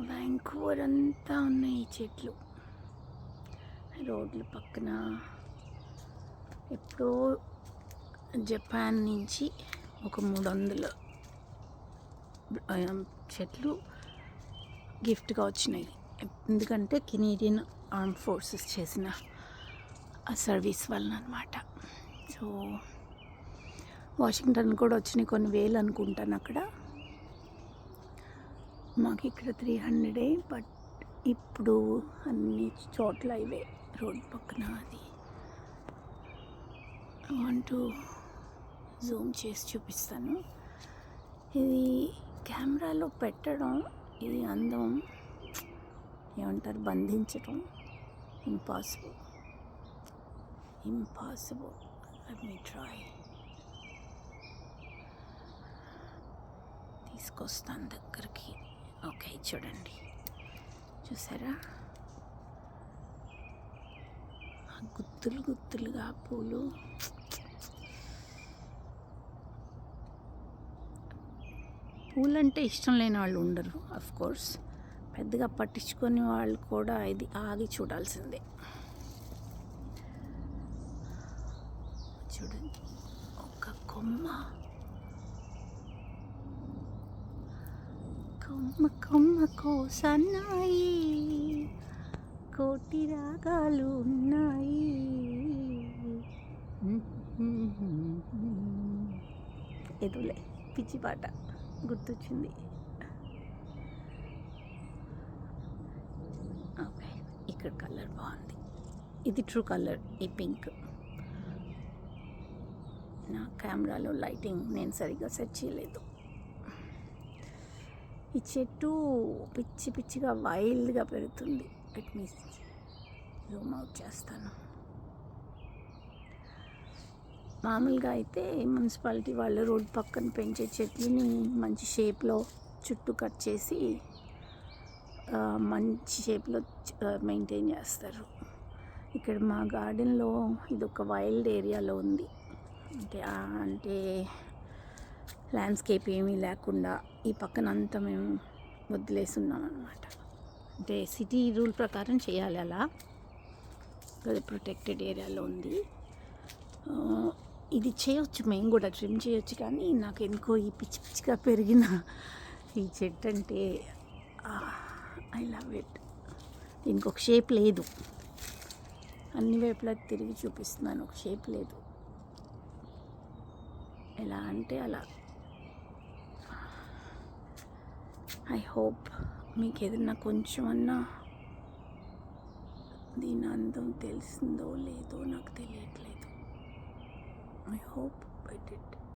Vancouver అంతా ఉన్నాయి ఈ చెట్లు. రోడ్ల పక్కన ఎప్పుడో జపాన్ నుంచి ఒక మూడు వందల చెట్లు గిఫ్ట్గా వచ్చినాయి. ఎందుకంటే కెనేడియన్ ఆర్మ్ ఫోర్సెస్ చేసిన ఆ సర్వీస్ వలన అనమాట సో వాషింగ్టన్ కూడా వచ్చినాయి కొన్ని వేలు అనుకుంటాను అక్కడ. మాకు ఇక్కడ త్రీ హండ్రెడే బట్ ఇప్పుడు అన్ని చోట్ల ఇవే. రోడ్ పక్కన అది. అంటూ జూమ్ చేసి చూపిస్తాను. ఇది కెమెరాలో పెట్టడం ఇది అందం ఏమంటారు బంధించడం. Impossible impossible let me try తీసుకొస్తాను దగ్గరికి. చూడండి. చూసారా? ఆ గుత్తులు గుత్తులుగా పూలు. పూలంటే ఇష్టం లేని వాళ్ళు ఉండరు అఫ్ కోర్స్ పెద్దగా పట్టించుకొని వాళ్ళు కూడా ఇది ఆగి చూడాల్సిందే. చూడండి. ఒక కొమ్మ. కొమ్మ కొమ్మ కోసన్నాయి కోటి రాగాలు ఉన్నాయి ఎదులే పిచ్చి పాట గుర్తొచ్చింది. ఓకే ఇక్కడ కలర్ బాగుంది. ఇది ట్రూ కలర్ ఈ పింక్. నా కెమెరాలో లైటింగ్ నేను సరిగ్గా సెట్ చేయలేదు. ఈ చెట్టు పిచ్చి పిచ్చిగా వైల్డ్గా పెరుగుతుంది. లెట్ మీ జూమ్ అవుట్ చేస్తాను. మామూలుగా అయితే మున్సిపాలిటీ వాళ్ళు రోడ్డు పక్కన పెంచే చెట్లని మంచి షేప్లో చుట్టూ కట్ చేసి మంచి షేప్లో మెయింటైన్ చేస్తారు. ఇక్కడ మా గార్డెన్లో ఇది ఒక వైల్డ్ ఏరియాలో ఉంది. అంటే అంటే ల్యాండ్స్కేప్ ఏమీ లేకుండా ఈ పక్కన అంతా మేము వదిలేస్తున్నాం అనమాట అంటే సిటీ రూల్ ప్రకారం చేయాలి అలా. అది ప్రొటెక్టెడ్ ఏరియాలో ఉంది. ఇది చేయొచ్చు మేము కూడా ట్రిమ్ చేయొచ్చు కానీ నాకు ఎందుకో ఈ పిచ్చి పిచ్చిగా పెరిగిన ఈ చెట్టు అంటే ఐ లవ్ ఇట్ దీనికి ఒక షేప్ లేదు. అన్ని వైపులా తిరిగి చూపిస్తున్నాను ఒక షేప్ లేదు. ఎలా అంటే అలా. ఐ హోప్ మీకు ఏదన్నా కొంచెం అన్నా దీని అందం తెలిసిందో లేదో నాకు తెలియట్లేదు. I hope but it